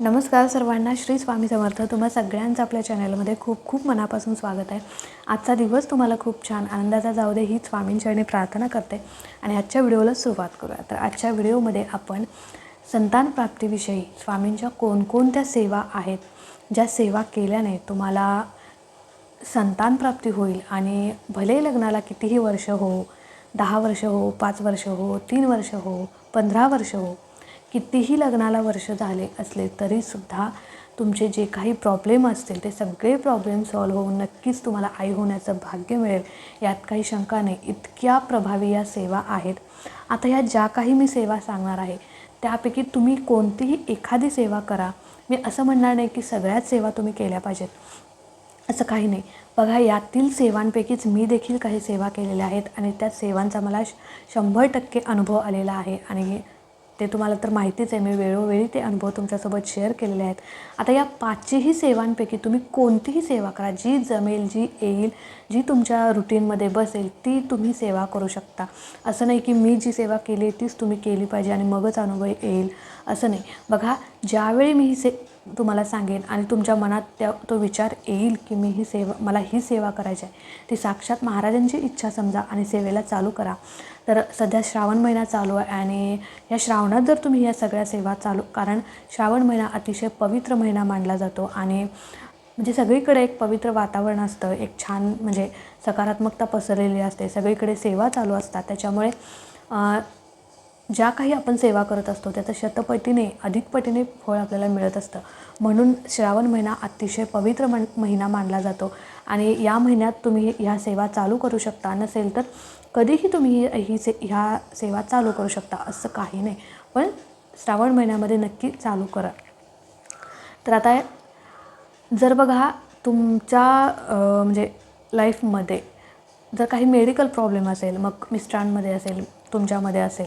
नमस्कार सर्वांना श्री स्वामी समर्थ. तुम्हा सगळ्यांचं आपल्या चॅनलमध्ये खूप खूप मनापासून स्वागत आहे. आजचा दिवस तुम्हाला खूप छान आनंदाचा जाऊ दे ही स्वामींचरणी प्रार्थना करते. आणि आजच्या व्हिडिओला सुरुवात करूया. तर आजच्या व्हिडिओमध्ये आपण संतान प्राप्तीविषयी स्वामींच्या कोणकोणत्या सेवा आहेत ज्या सेवा केल्याने तुम्हाला संतान प्राप्ती होईल आणि भले लग्नाला कितीही वर्ष हो दहा वर्ष हो पाच वर्ष हो तीन वर्ष हो पंधरा वर्ष हो कितीही लग्नाला वर्ष झाले असले तरीसुद्धा तुमचे जे काही प्रॉब्लेम असतील ते सगळे प्रॉब्लेम सॉल्व्ह होऊन नक्कीच तुम्हाला आई होण्याचं भाग्य मिळेल. यात काही शंका नाही. इतक्या प्रभावी या सेवा आहेत. आता ह्या ज्या काही मी सेवा सांगणार आहे त्यापैकी तुम्ही कोणतीही एखादी सेवा करा. मी असं म्हणणार नाही की सगळ्याच सेवा तुम्ही केल्या पाहिजेत. असं काही नाही. बघा यातील सेवांपैकीच मी देखील काही सेवा केलेल्या आहेत आणि त्या सेवांचा मला श शंभर टक्के अनुभव आलेला आहे आणि ते तुम्हाला तर माहितीच आहे मी वेळोवेळी ते अनुभव तुमच्यासोबत शेअर केलेले आहेत. आता या पाचही सेवांपैकी तुम्ही कोणतीही सेवा करा जी जमेल जी येईल जी तुमच्या रुटीनमध्ये बसेल ती तुम्ही सेवा करू शकता. असं नाही की मी जी सेवा केली तीच तुम्ही केली पाहिजे आणि मगच अनुभव येईल. असं नाही. बघा ज्यावेळी मी ही से तुम्हाला सांगेन आणि तुमच्या मनात त्या तो विचार येईल की मी ही सेवा मला ही सेवा करायची आहे. ती साक्षात महाराजांची इच्छा समजा आणि सेवेला चालू करा. तर सध्या श्रावण महिना चालू आहे आणि या श्रावणात जर तुम्ही या सगळ्या सेवा चालू कारण श्रावण महिना अतिशय पवित्र महिना मानला जातो आणि म्हणजे सगळीकडे एक पवित्र वातावरण असतं. एक छान म्हणजे सकारात्मकता पसरलेली असते. सगळीकडे सेवा चालू असतात. त्याच्यामुळे ज्या काही आपण सेवा करत असतो त्याचं शतपटीने अधिक पटीने फळ आपल्याला मिळत असतं. म्हणून श्रावण महिना अतिशय पवित्र मन महिना मानला जातो. आणि या महिन्यात तुम्ही ह्या सेवा चालू करू शकता नसेल तर कधीही तुम्ही ही से ह्या सेवा चालू करू शकता असं काही नाही. पण श्रावण महिन्यामध्ये नक्की चालू करा. तर आता जर बघा तुमच्या म्हणजे लाईफमध्ये जर काही मेडिकल प्रॉब्लेम असेल मग मिस्टरांमध्ये असेल तुमच्यामध्ये असेल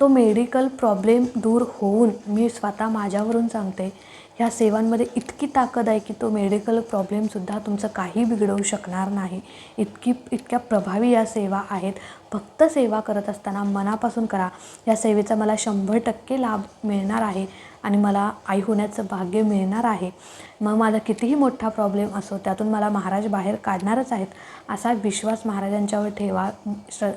तो मेडिकल प्रॉब्लेम दूर होऊन मी स्वतः माझ्यावरून सांगते ह्या सेवांमध्ये इतकी ताकद आहे की तो मेडिकल प्रॉब्लेमसुद्धा तुमचं काही बिघडवू शकणार नाही. इतकी इतक्या प्रभावी या सेवा आहेत. फक्त सेवा करत असताना मनापासून करा. या सेवेचा मला शंभर टक्के लाभ मिळणार आहे. आणि मला आई होण्याचं भाग्य मिळणार आहे. मग माझा कितीही मोठा प्रॉब्लेम असो त्यातून मला महाराज बाहेर काढणारच आहेत असा विश्वास महाराजांच्यावर ठेवा. श्र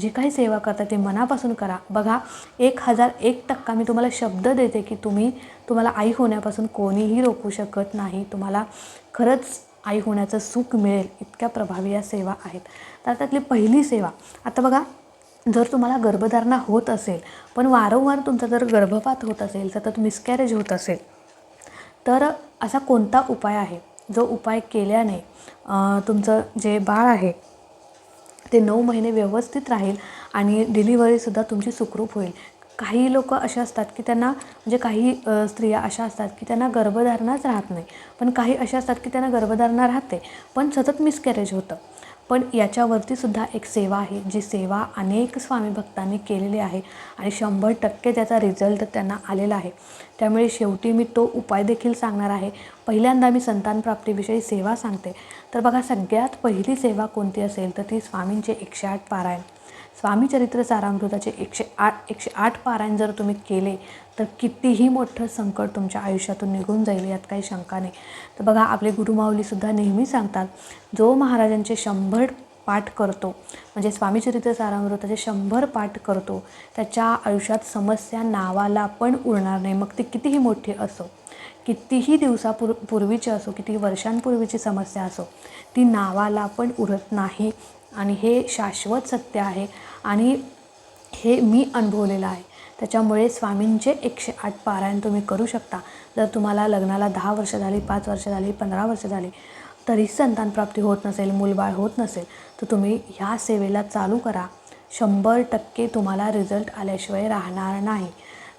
जी काही सेवा करता ते मनापासून करा. बघा एक हजार एक टक्का मी तुम्हाला शब्द देते की तुम्ही तुम्हाला आई होण्यापासून कोणीही रोखू शकत नाही. तुम्हाला खरंच आई होण्याचं सुख मिळेल. इतक्या प्रभावी या सेवा आहेत. तर त्यातली पहिली सेवा आता बघा जर तुम्हाला गर्भधारणा होत असेल पण वारंवार तुमचा जर गर्भपात होत असेल सतत मिसकॅरेज होत असेल तर असा कोणता उपाय आहे? जो उपाय केल्याने तुमचं जे बाळ आहे ते नऊ महिने व्यवस्थित राहील आणि डिलिव्हरीसुद्धा तुमची सुखरूप होईल. काही लोक असे असतात की त्यांना म्हणजे काही स्त्रिया अशा असतात की त्यांना गर्भधारणाच राहत नाही पण काही अशा असतात की त्यांना गर्भधारणा राहते पण सतत मिसकॅरेज होतं. पण याच्यावरती सुद्धा एक सेवा आहे जी सेवा अनेक स्वामी भक्तांनी केलेली आहे आणि शंभर टक्के त्याचा रिझल्ट त्यांना आलेला आहे. त्यामुळे शेवटी मी तो उपाय देखील सांगणार आहे. पहिल्यांदा मी संतानप्राप्तीविषयी सेवा सांगते. तर बघा सगळ्यात पहिली सेवा कोणती असेल तर ती स्वामींचे एकशे आठ पारायण. स्वामीचरित्र सारामृताचे एकशे आठ एकशे आठ पारायण जर तुम्ही केले तर कितीही मोठं संकट तुमच्या आयुष्यातून निघून जाईल यात काही शंका नाही. तर बघा आपले गुरुमाऊलीसुद्धा नेहमी सांगतात जो महाराजांचे शंभर पाठ करतो म्हणजे स्वामी चरित्र सारामृताचे शंभर पाठ करतो त्याच्या आयुष्यात समस्या नावाला पण उरणार नाही. मग ती कितीही मोठी असो कितीही दिवसापूर पूर्वीची असो कितीही वर्षांपूर्वीची समस्या असो ती नावाला पण उरत नाही. आणि हे शाश्वत सत्य आहे आणि हे मी अनुभवलेलं आहे. त्याच्यामुळे स्वामींचे एकशे आठ पारायण तुम्ही करू शकता. जर तुम्हाला लग्नाला दहा वर्ष झाली पाच वर्ष झाली पंधरा वर्ष झाली तरी संतानप्राप्ती होत नसेल मूलबाळ होत नसेल तर तुम्ही ह्या सेवेला चालू करा. शंभर टक्के तुम्हाला रिझल्ट आल्याशिवाय राहणार नाही.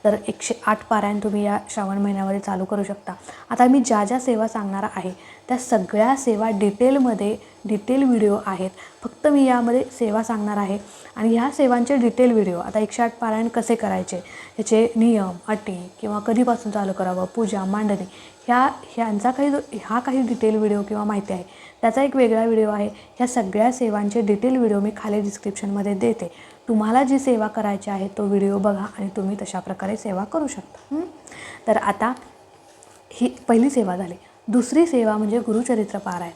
तर एकशे आठ पारायण तुम्ही या श्रावण महिन्यामध्ये चालू करू शकता. आता मी ज्या ज्या सेवा सांगणार आहे त्या सगळ्या सेवा डिटेलमध्ये डिटेल व्हिडिओ आहेत. फक्त मी यामध्ये सेवा सांगणार आहे आणि ह्या सेवांचे डिटेल व्हिडिओ आता एकशे आठ पारायण कसे करायचे ह्याचे नियम अटी किंवा कधीपासून चालू करावं पूजा मांडणी ह्या ह्यांचा काही हा ह्या काही डिटेल व्हिडिओ किंवा माहिती आहे. त्याचा एक वेगळा व्हिडिओ आहे. ह्या सगळ्या सेवांचे डिटेल व्हिडिओ मी खाली डिस्क्रिप्शनमध्ये देते. तुम्हाला जी सेवा करायची आहे तो व्हिडिओ बघा आणि तुम्ही तशा प्रकारे सेवा करू शकता. तर आता ही पहिली सेवा झाली. दुसरी सेवा म्हणजे गुरुचरित्र पारायण.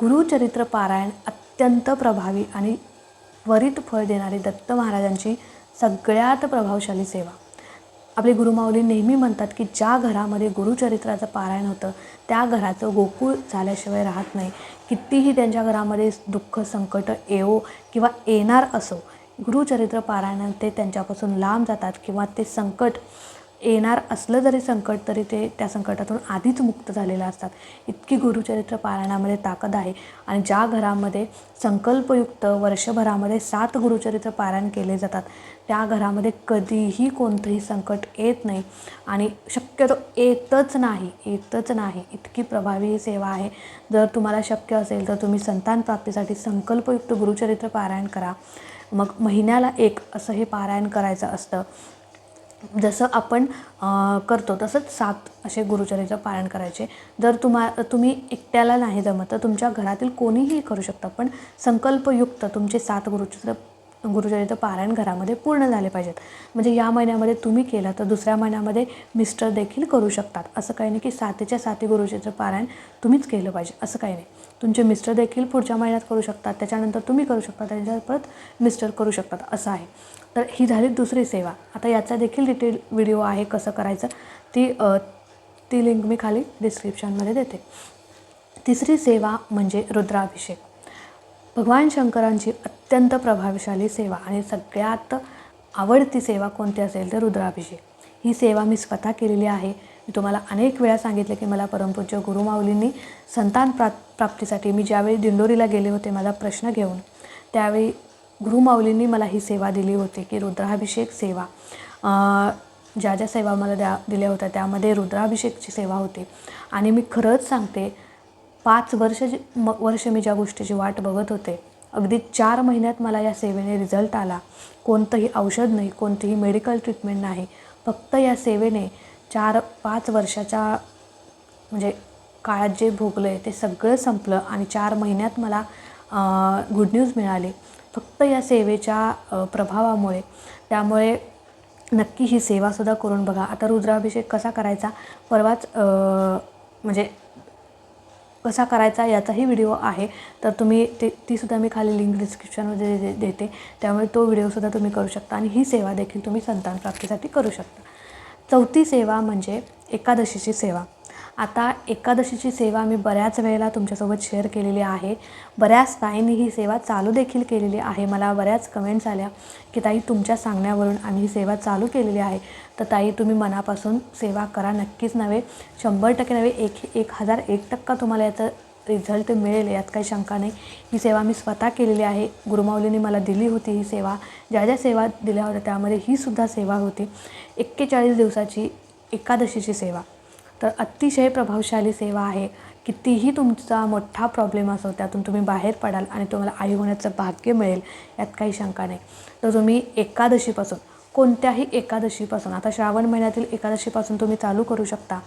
गुरुचरित्र पारायण अत्यंत प्रभावी आणि त्वरित फळ देणारी दत्त महाराजांची सगळ्यात प्रभावशाली सेवा. आपली गुरुमाऊली नेहमी म्हणतात की ज्या घरामध्ये गुरुचरित्राचं पारायण होतं त्या घराचं गोकुळ झाल्याशिवाय राहत नाही. कितीही त्यांच्या घरामध्ये दुःख संकट येवो किंवा येणार असो गुरुचरित्र पारायणात ते त्यांच्यापासून लांब जातात किंवा ते संकट येणार असलं जरी संकट तरी ते त्या संकटातून आधीच मुक्त झालेलं असतात. इतकी गुरुचरित्र पारायणामध्ये ताकद आहे. आणि ज्या घरामध्ये संकल्पयुक्त वर्षभरामध्ये सात गुरुचरित्र पारायण केले जातात त्या घरामध्ये कधीही कोणतंही संकट येत नाही. आणि शक्यतो येतच नाही येतच नाही. इतकी प्रभावी ही सेवा आहे. जर तुम्हाला शक्य असेल तर तुम्ही संतान प्राप्तीसाठी संकल्पयुक्त गुरुचरित्र पारायण करा. मग महिन्याला एक असं हे पारायण करायचं असतं. जसं आपण करतो तसंच सात असे गुरुचरीचं पारायण करायचे. जर तुम्हा तुम्ही एकट्याला नाही जमत तर तुमच्या घरातील कोणीही करू शकतं पण संकल्पयुक्त तुमचे सात गुरुचरित्र गुरुचरित्र पारायण घरामध्ये पूर्ण झाले पाहिजेत. म्हणजे या महिन्यामध्ये तुम्ही केलं तर दुसऱ्या महिन्यामध्ये मिस्टर देखील करू शकतात. असं काही नाही की सातीच्या साती गुरुचरित्र पारायण तुम्हीच केलं पाहिजे. असं काही नाही. तुमचे मिस्टर देखील पुढच्या महिन्यात करू शकतात. त्याच्यानंतर तुम्ही करू शकता. त्याच्यावर परत मिस्टर करू शकतात. असं आहे. तर ही झाली दुसरी सेवा. आता याचा देखील डिटेल व्हिडिओ आहे कसं करायचं. ती ती लिंक मी खाली डिस्क्रिप्शनमध्ये देते. तिसरी सेवा म्हणजे रुद्राभिषेक. भगवान शंकरांची अत्यंत प्रभावशाली सेवा आणि सगळ्यात आवडती सेवा कोणती असेल तर रुद्राभिषेक. ही सेवा मी स्वतः केलेली आहे. मी तुम्हाला अनेक वेळा सांगितले की मला परमपूज्य गुरुमाऊलींनी संतान प्रा प्राप्तीसाठी मी ज्यावेळी दिंडोरीला गेले होते माझा प्रश्न घेऊन त्यावेळी गुरुमाऊलींनी मला ही सेवा दिली होती की रुद्राभिषेक सेवा. ज्या ज्या सेवा मला द्या दिल्या होत्या त्यामध्ये रुद्राभिषेकची सेवा होती. आणि मी खरंच सांगते पाच वर्ष जी म वर्ष मी ज्या गोष्टीची वाट बघत होते अगदी चार महिन्यात मला या सेवेने रिझल्ट आला. कोणतंही औषध नाही कोणतीही मेडिकल ट्रीटमेंट नाही. फक्त या सेवेने चार पाच वर्षाच्या म्हणजे काळात जे भोगलं आहे ते सगळं संपलं आणि चार महिन्यात मला गुड न्यूज मिळाली. फक्त या सेवेच्या प्रभावामुळे. त्यामुळे नक्की ही सेवासुद्धा करून बघा. आता रुद्राभिषेक कसा करायचा? परवाच म्हणजे कसा करायचा याचाही व्हिडिओ आहे. तर तुम्ही ते तीसुद्धा मी खाली लिंक डिस्क्रिप्शनमध्ये दे- देते. त्यामुळे तो व्हिडिओसुद्धा तुम्ही करू शकता आणि ही सेवा देखील तुम्ही संतान प्राप्तीसाठी करू शकता. चौथी सेवा म्हणजे एकादशीची सेवा. आता एकादशीची सेवा मी बऱ्याच वेळेला तुमच्यासोबत शेअर केलेली आहे. बऱ्याच ताईंनी ही सेवा चालू देखील केलेली आहे. मला बऱ्याच कमेंट्स आल्या की ताई तुमच्या सांगण्यावरून आम्ही ही सेवा चालू केलेली आहे. तर ताई तुम्ही मनापासून सेवा करा नक्कीच नव्हे. शंभर टक्के नव्हे एक एक हजार एक टक्का तुम्हाला याचं रिझल्ट मिळेल यात काही शंका नाही. ही सेवा मी स्वतः केलेली आहे. गुरुमाऊलीने मला दिली होती ही सेवा. ज्या ज्या सेवा दिल्या होत्या त्यामध्ये ही सुद्धा सेवा होती. एक्केचाळीस दिवसाची एकादशीची सेवा. तर अतिशय प्रभावशाली सेवा आहे. कितीही तुमचा मोठा प्रॉब्लेम असो त्यातून तुम्ही बाहेर पडाल आणि तुम्हाला आई होण्याचं भाग्य मिळेल यात काही शंका नाही. तर तुम्ही एकादशीपासून कोणत्याही एकादशीपासून आता श्रावण महिन्यातील एकादशीपासून तुम्ही चालू करू शकता.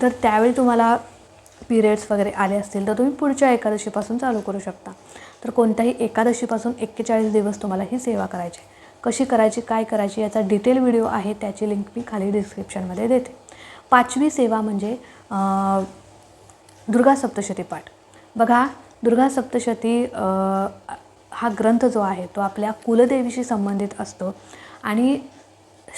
जर त्यावेळी तुम्हाला पिरियड्स वगैरे आले असतील तर तुम्ही पुढच्या एकादशीपासून चालू करू शकता. तर कोणत्याही एकादशीपासून एक्केचाळीस दिवस तुम्हाला ही सेवा करायची कशी करायची काय करायची याचा डिटेल व्हिडिओ आहे त्याची लिंक मी खाली डिस्क्रिप्शनमध्ये देते. पाचवी सेवा म्हणजे दुर्गा सप्तशती पाठ. बघा दुर्गा सप्तशती हा ग्रंथ जो आहे तो आपल्या कुलदेवीशी संबंधित असतो आणि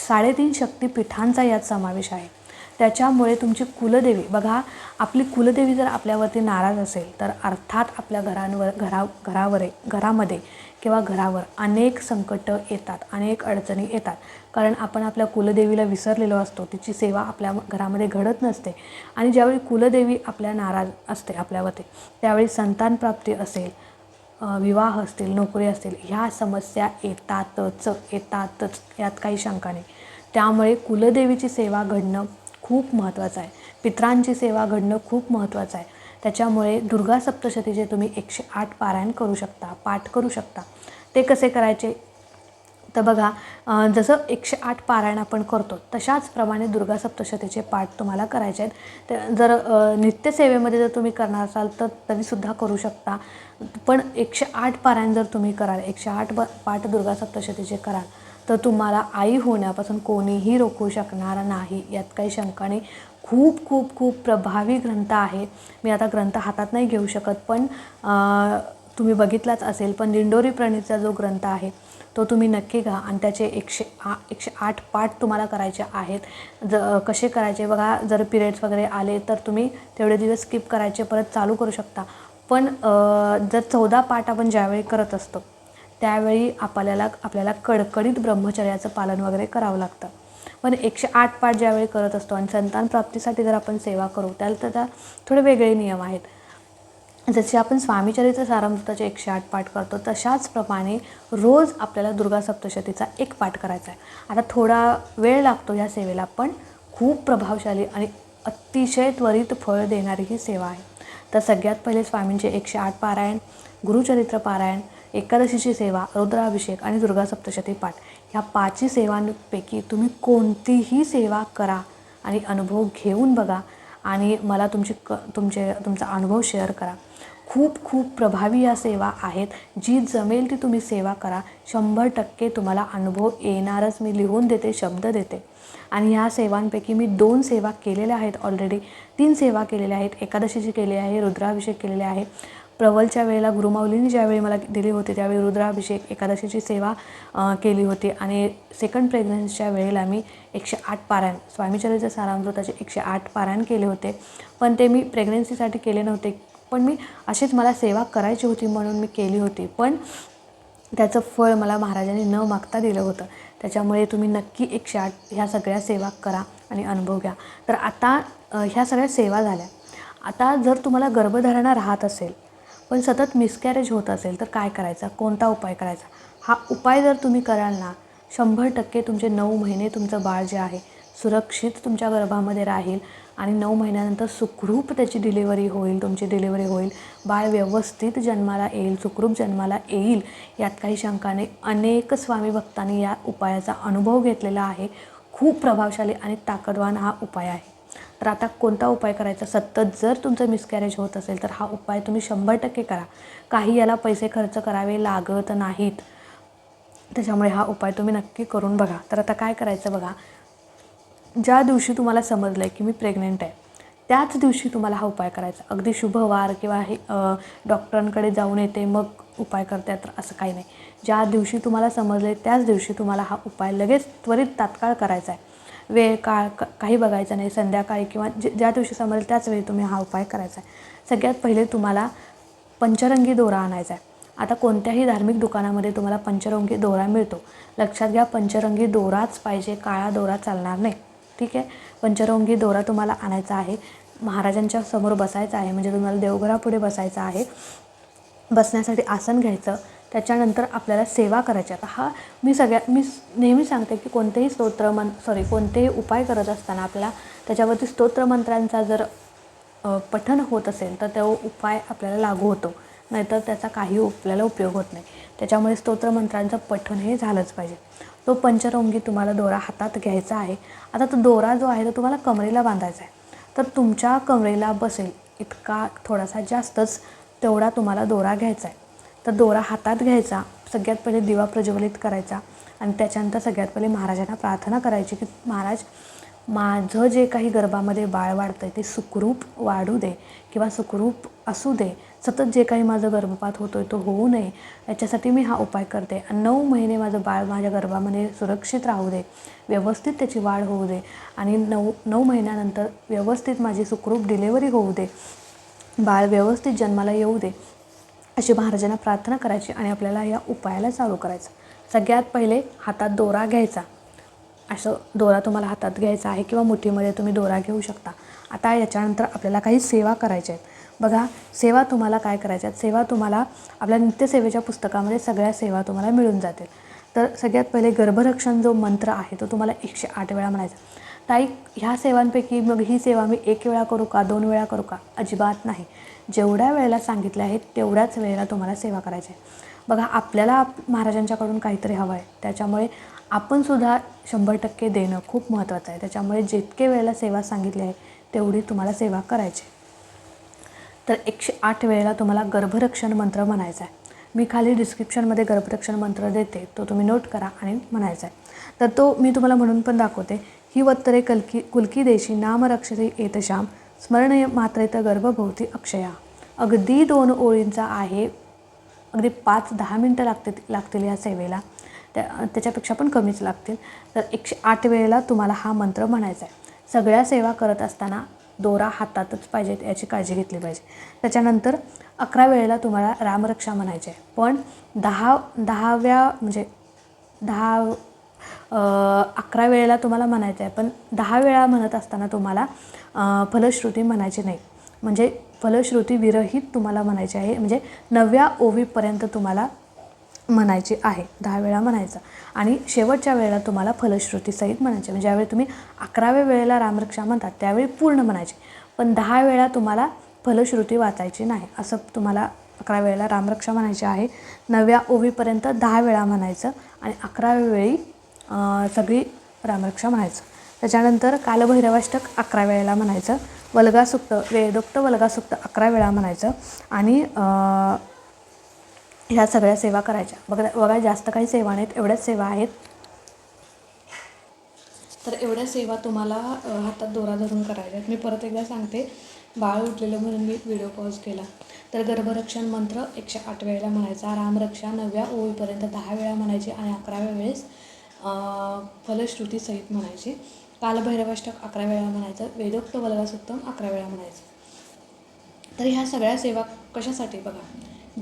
साडेतीन शक्तिपीठांचा यात समावेश आहे. त्याच्यामुळे तुमची कुलदेवी बघा आपली कुलदेवी जर आपल्यावरती नाराज असेल तर अर्थात आपल्या घरांवर घरा घरावर घरामध्ये किंवा घरावर अनेक संकटं येतात अनेक अडचणी येतात. कारण आपण आपल्या कुलदेवीला विसरलेलो असतो तिची सेवा आपल्या घरामध्ये घडत नसते. आणि ज्यावेळी कुलदेवी आपल्या नाराज असते आपल्यावरती त्यावेळी संतानप्राप्ती असेल विवाह असतील नोकरी असतील ह्या समस्या येतातच येतातच यात काही शंका नाही. त्यामुळे कुलदेवीची सेवा घडणं खूप महत्त्वाचं आहे. पित्रांची सेवा घडणं खूप महत्त्वाचं आहे. त्याच्यामुळे दुर्गा सप्तशतीचे तुम्ही एकशे आठ पारायण करू शकता पाठ करू शकता. ते कसे करायचे? तर बघा जसं एकशे आठ पारायण आपण करतो तशाच प्रमाणे दुर्गा सप्तशतीचे पाठ तुम्हाला करायचे आहेत. तर जर नित्यसेवेमध्ये जर तुम्ही करणार असाल तर तरीसुद्धा करू शकता. पण एकशे आठ पारायण जर तुम्ही कराल एकशे आठ ब पाठ दुर्गा सप्तशतीचे कराल तर तुम्हाला आई होण्यापासून कोणीही रोखू शकणार नाही. यात काही शंका नाही खूप खूप खूप प्रभावी ग्रंथ आहे मी आता ग्रंथ हातात नाही घेऊ शकत पण तुम्ही बघितलाच असेल पण दिंडोरी प्रणीतचा जो ग्रंथ आहे तो तुम्ही नक्की घ्या. आणि त्याचे एकशे आ एकशे आठ पाठ तुम्हाला करायचे आहेत. ज कसे करायचे? बघा जर पिरियड्स वगैरे आले तर तुम्ही तेवढे दिवस स्किप करायचे परत चालू करू शकता. पण जर चौदा पाठ आपण ज्यावेळी करत असतो त्यावेळी आपल्याला आपल्याला कडकडीत ब्रह्मचर्याचं पालन वगैरे करावं लागतं. पण एकशे आठ पाठ ज्यावेळी करत असतो आणि संतान प्राप्तीसाठी जर आपण सेवा करू त्याला त्याचा थोडे वेगळे नियम आहेत. जसे आपण स्वामीचरित्र सारामृताचे एकशे आठ पाठ करतो तशाच प्रमाणे रोज आपल्याला दुर्गा सप्तशतीचा एक पाठ करायचा आहे. आता थोडा वेळ लागतो या सेवेला पण खूप प्रभावशाली आणि अतिशय त्वरित फळ देणारी ही सेवा आहे. तर सगळ्यात पहिले स्वामींचे एकशे आठ पारायण गुरुचरित्र पारायण एकादशीची सेवा रुद्राभिषेक आणि दुर्गा सप्तशती पाठ. ह्या पाचही सेवांपैकी तुम्ही कोणतीही सेवा करा आणि अनुभव घेऊन बघा आणि मला तुमची क तुमचे तुमचा अनुभव शेअर करा. खूप खूप प्रभावी या सेवा आहेत. जी जमेल ती तुम्ही सेवा करा. शंभर टक्के तुम्हाला अनुभव येणारच. मी लिहून देते शब्द देते. आणि ह्या सेवांपैकी मी दोन सेवा केलेल्या आहेत ऑलरेडी तीन सेवा केलेल्या आहेत. एकादशीची केली आहे रुद्राभिषेक केलेले आहे. प्रवलच्या वेळेला गुरुमाऊलींनी ज्यावेळी मला दिली होती त्यावेळी रुद्राभिषेक एकादशीची सेवा केली होती. आणि सेकंड प्रेग्नन्सीच्या वेळेला मी एकशे आठ पारायण स्वामीचरित्र सारामृताचे एकशे आठ पारायण केले होते. पण ते मी प्रेग्नन्सीसाठी केले नव्हते. पण मी अशीच मला सेवा करायची होती म्हणून मी केली होती. पण त्याचं फळ मला महाराजांनी न मागता दिलं होतं. त्याच्यामुळे तुम्ही नक्की एकशे आठ ह्या सगळ्या सेवा करा आणि अनुभव घ्या. तर आता ह्या सगळ्या सेवा झाल्या. आता जर तुम्हाला गर्भधारणा राहत असेल पण सतत मिसकॅरेज होत असेल तर काय करायचा? कोणता उपाय करायचा? हा उपाय जर तुम्ही कराल ना शंभर टक्के तुमचे नऊ महिने तुमचं बाळ जे आहे सुरक्षित तुमच्या गर्भामध्ये राहील आणि नऊ महिन्यानंतर सुखरूप त्याची डिलिव्हरी होईल तुमची डिलिव्हरी होईल. बाळ व्यवस्थित जन्माला येईल सुखरूप जन्माला येईल यात काही शंका नाही अनेक स्वामी भक्तांनी या उपायाचा अनुभव घेतलेला आहे. खूप प्रभावशाली आणि ताकदवान हा उपाय आहे. तर आता कोणता उपाय करायचा? सतत जर तुमचं मिसकॅरेज होत असेल तर हा उपाय तुम्ही शंभर टक्के करा. काही याला पैसे खर्च करावे लागत नाहीत. त्याच्यामुळे हा उपाय तुम्ही नक्की करून बघा. तर आता काय करायचं बघा? ज्या दिवशी तुम्हाला समजलं आहे की मी प्रेग्नेंट आहे त्याच दिवशी तुम्हाला हा उपाय करायचा. अगदी शुभवार किंवा हे डॉक्टरांकडे जाऊन येते मग उपाय करते तर असं काही नाही. ज्या दिवशी तुम्हाला समजलं आहे त्याच दिवशी तुम्हाला हा उपाय लगेच त्वरित तात्काळ करायचा आहे. वेळ काळ क- काही बघायचं नाही संध्याकाळी किंवा जे ज्या दिवशी समजेल त्याच वेळी तुम्ही हा उपाय करायचा आहे. सगळ्यात पहिले तुम्हाला पंचरंगी दोरा आणायचा आहे. आता कोणत्याही धार्मिक दुकानामध्ये तुम्हाला पंचरंगी दोरा मिळतो. लक्षात घ्या पंचरंगी दोराच पाहिजे काळा दोरा चालणार नाही. ठीक आहे? पंचरंगी दोरा तुम्हाला आणायचा आहे. महाराजांच्या समोर बसायचं आहे म्हणजे तुम्हाला देवघरापुढे बसायचं आहे. बसण्यासाठी आसन घ्यायचं. त्याच्यानंतर आपल्याला सेवा करायची आता हा मी सगळ्या मी नेहमी सांगते की कोणतेही स्तोत्र मन सॉरी कोणतेही उपाय करत असताना आपल्याला त्याच्यावरती स्तोत्रमंत्रांचा जर पठन होत असेल तर तो उपाय आपल्याला लागू होतो. नाहीतर त्याचा काही आपल्याला उपयोग होत नाही. त्याच्यामुळे स्तोत्रमंत्रांचं पठण हे झालंच पाहिजे. तो पंचरंगी तुम्हाला दोरा हातात घ्यायचा आहे. आता तो दोरा जो आहे तो तुम्हाला कमरेला बांधायचा आहे. तर तुमच्या कमरेला बसेल इतका थोडासा जास्तच तेवढा तुम्हाला दोरा घ्यायचा आहे. तर दोरा हातात घ्यायचा सगळ्यात पहिले दिवा प्रज्वलित करायचा आणि त्याच्यानंतर सगळ्यात पहिले महाराजांना प्रार्थना करायची की महाराज माझं जे काही गर्भामध्ये बाळ वाढतं आहे ते सुखरूप वाढू दे किंवा सुखरूप असू दे. सतत जे काही माझं गर्भपात होतो आहे तो होऊ नये. याच्यासाठी मी हा उपाय करते. आणि नऊ महिने माझं बाळ माझ्या गर्भामध्ये सुरक्षित राहू दे. व्यवस्थित त्याची वाढ होऊ दे. आणि नऊ नऊ महिन्यानंतर व्यवस्थित माझी सुखरूप डिलेवरी होऊ दे. बाळ व्यवस्थित जन्माला येऊ दे. अशी महाराजांना प्रार्थना करायची आणि आपल्याला या उपायाला चालू करायचं. सगळ्यात पहिले हातात दोरा घ्यायचा. असं दोरा तुम्हाला हातात घ्यायचा आहे किंवा मुठीमध्ये तुम्ही दोरा घेऊ शकता. आता याच्यानंतर आपल्याला काही सेवा करायच्या आहेत. बघा सेवा तुम्हाला काय करायच्या आहेत? सेवा तुम्हाला आपल्या नित्यसेवेच्या पुस्तकामध्ये सगळ्या सेवा तुम्हाला मिळून जातील. तर सगळ्यात पहिले गर्भरक्षण जो मंत्र आहे तो तुम्हाला एकशे आठ वेळा म्हणायचा. ताई ह्या सेवांपैकी मग ही सेवा मी एक वेळा करू का दोन वेळा करू का? अजिबात नाही. जेवढ्या वेळेला सांगितलं आहे तेवढ्याच वेळेला तुम्हाला सेवा करायची आहे. बघा आपल्याला आप- महाराजांच्याकडून काहीतरी हवं आहे त्याच्यामुळे आपणसुद्धा शंभर टक्के देणं खूप महत्त्वाचं आहे. त्याच्यामुळे जितके वेळेला सेवा सांगितली आहे तेवढी तुम्हाला सेवा करायची आहे. तर एकशे आठ वेळेला तुम्हाला गर्भरक्षण मंत्र म्हणायचा आहे. मी खाली डिस्क्रिप्शनमध्ये गर्भरक्षण मंत्र देते तो तुम्ही नोट करा आणि म्हणायचा आहे. तर तो मी तुम्हाला म्हणून पण दाखवते. ही वत्तरे कलकी कुलकी देशी नामरक्षते येतशाम स्मरण मात्रेत गर्भभोवती अक्षया. अगदी दोन ओळींचा आहे. अगदी पाच दहा मिनटं लागते लागतील या सेवेला. त्या त्याच्यापेक्षा पण कमीच लागतील. तर एकशे आठ वेळेला तुम्हाला हा मंत्र म्हणायचा आहे सगळ्या सेवा करत असताना दोरा हातातच पाहिजे याची काळजी घेतली पाहिजे. त्याच्यानंतर अकरा वेळेला तुम्हाला रामरक्षा म्हणायची आहे पण दहा दहाव्या म्हणजे दहा अकरा वेळेला तुम्हाला म्हणायचं आहे पण दहा वेळा म्हणत असताना तुम्हाला फलश्रुती म्हणायची नाही. म्हणजे फलश्रुती विरहित तुम्हाला म्हणायची आहे म्हणजे नव्या ओवीपर्यंत तुम्हाला म्हणायची आहे दहा वेळा म्हणायचं. आणि शेवटच्या वेळेला तुम्हाला फलश्रुतीसहित म्हणायचे म्हणजे ज्यावेळी तुम्ही अकराव्या वेळेला रामरक्षा म्हणतात त्यावेळी पूर्ण म्हणायचे. पण दहा वेळा तुम्हाला फलश्रुती वाचायची नाही असं तुम्हाला अकरा वेळेला रामरक्षा म्हणायची आहे. नव्या ओवीपर्यंत दहा वेळा म्हणायचं आणि अकराव्या वेळी सगळी रामरक्षा म्हणायचं. त्याच्यानंतर कालभैरवाष्टक अकरा वेळेला म्हणायचं. वल्गासुक्त वेदोक्त वल्गासुक्त अकरा वेळा म्हणायचं. आणि ह्या सगळ्या सेवा करायच्या. बघा बघा जास्त काही सेवा नाहीत एवढ्याच सेवा आहेत. तर एवढ्या सेवा तुम्हाला हातात दोरा धरून करायच्या आहेत. मी परत एकदा सांगते. बाळ उठलेलं म्हणून मी व्हिडिओ पॉज केला. तर गर्भरक्षण मंत्र एकशे आठ वेळेला म्हणायचा. रामरक्षा नवव्या ओळीपर्यंत दहा वेळा म्हणायची आणि अकराव्या वेळेस फलश्रुतीसहित म्हणायची. कालभैरवाष्टक अकरा वेळा म्हणायचं. वेदोक्त वल्गासुत्तम अकरा वेळा म्हणायचं. तर ह्या सगळ्या सेवा कशासाठी बघा?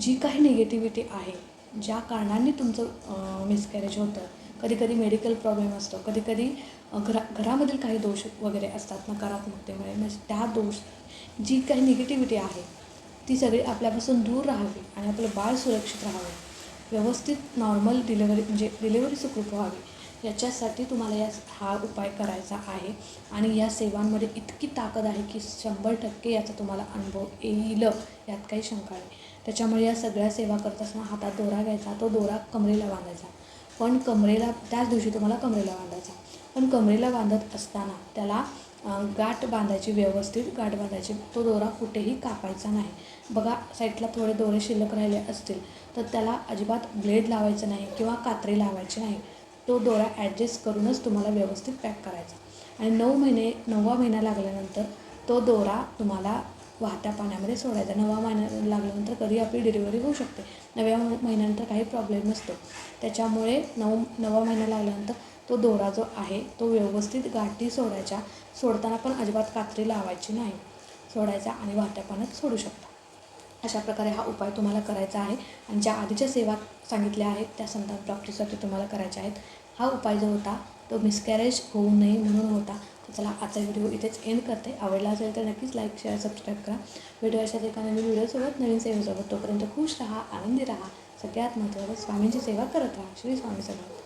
जी काही निगेटिव्हिटी आहे ज्या कारणांनी तुमचं मिसकॅरेज होतं. कधी कधी मेडिकल प्रॉब्लेम असतो. कधी कधी घरा घरामधील काही दोष वगैरे असतात नकारात्मकतेमुळे. म्हणजे त्या दोष जी काही निगेटिव्हिटी आहे ती सगळी आपल्यापासून दूर राहावी आणि आपलं बाळ सुरक्षित राहावं. व्यवस्थित नॉर्मल डिलेवरी म्हणजे डिलेवरी सुखरूप व्हावी. याच्यासाठी तुम्हाला या हा उपाय करायचा आहे. आणि या सेवांमध्ये इतकी ताकद आहे की शंभर टक्के याचा तुम्हाला अनुभव येईल. यात काही शंका नाही. त्याच्यामुळे या सगळ्या सेवा करत असताना हातात दोरा घ्यायचा तो दोरा कमरेला बांधायचा. पण कमरेला त्याच दिवशी तुम्हाला कमरेला बांधायचा. पण कमरेला बांधत असताना त्याला गाठ बांधायची व्यवस्थित गाठ बांधायची. तो दोरा कुठेही कापायचा नाही. बघा साईडला थोडे दोरे शिल्लक राहिले असतील तर त्याला अजिबात ब्लेड लावायचं नाही किंवा कात्री लावायची नाही. तो दोरा ॲडजस्ट करूनच तुम्हाला व्यवस्थित पॅक करायचा. आणि नऊ महिने नववा महिना लागल्यानंतर तो दोरा तुम्हाला वाहत्या पाण्यामध्ये सोडायचा. नवा महिना लागल्यानंतर कधी आपली डिलिव्हरी होऊ शकते. नव्या महिन्यानंतर काही प्रॉब्लेम नसतो. त्याच्यामुळे नऊ नवा महिना लागल्यानंतर तो दोरा जो आहे तो व्यवस्थित गाठी सोडायच्या सोडताना पण अजिबात कात्री लावायची नाही. सोडायचा आणि वाहत्या पाण्यात सोडू शकता. अशा प्रकारे हा उपाय तुम्हाला करायचा आहे आणि ज्या आधीच्या सेवा सांगितल्या आहेत त्या संतान प्राप्तीसाठी तुम्हाला करायच्या आहेत. हा उपाय जो होता तो मिसकॅरेज होऊ नये म्हणून होता. तर चला आजचा व्हिडिओ इथेच एंड करते. आवडला असेल तर नक्कीच लाईक शेअर सबस्क्राईब करा. व्हिडिओ अशा एका नवीन व्हिडिओसोबत नवीन सेवेसोबत. तोपर्यंत खुश राहा आनंदी राहा. सगळ्यात महत्त्वाचं स्वामींची सेवा करत राहा. श्री स्वामी समर्थ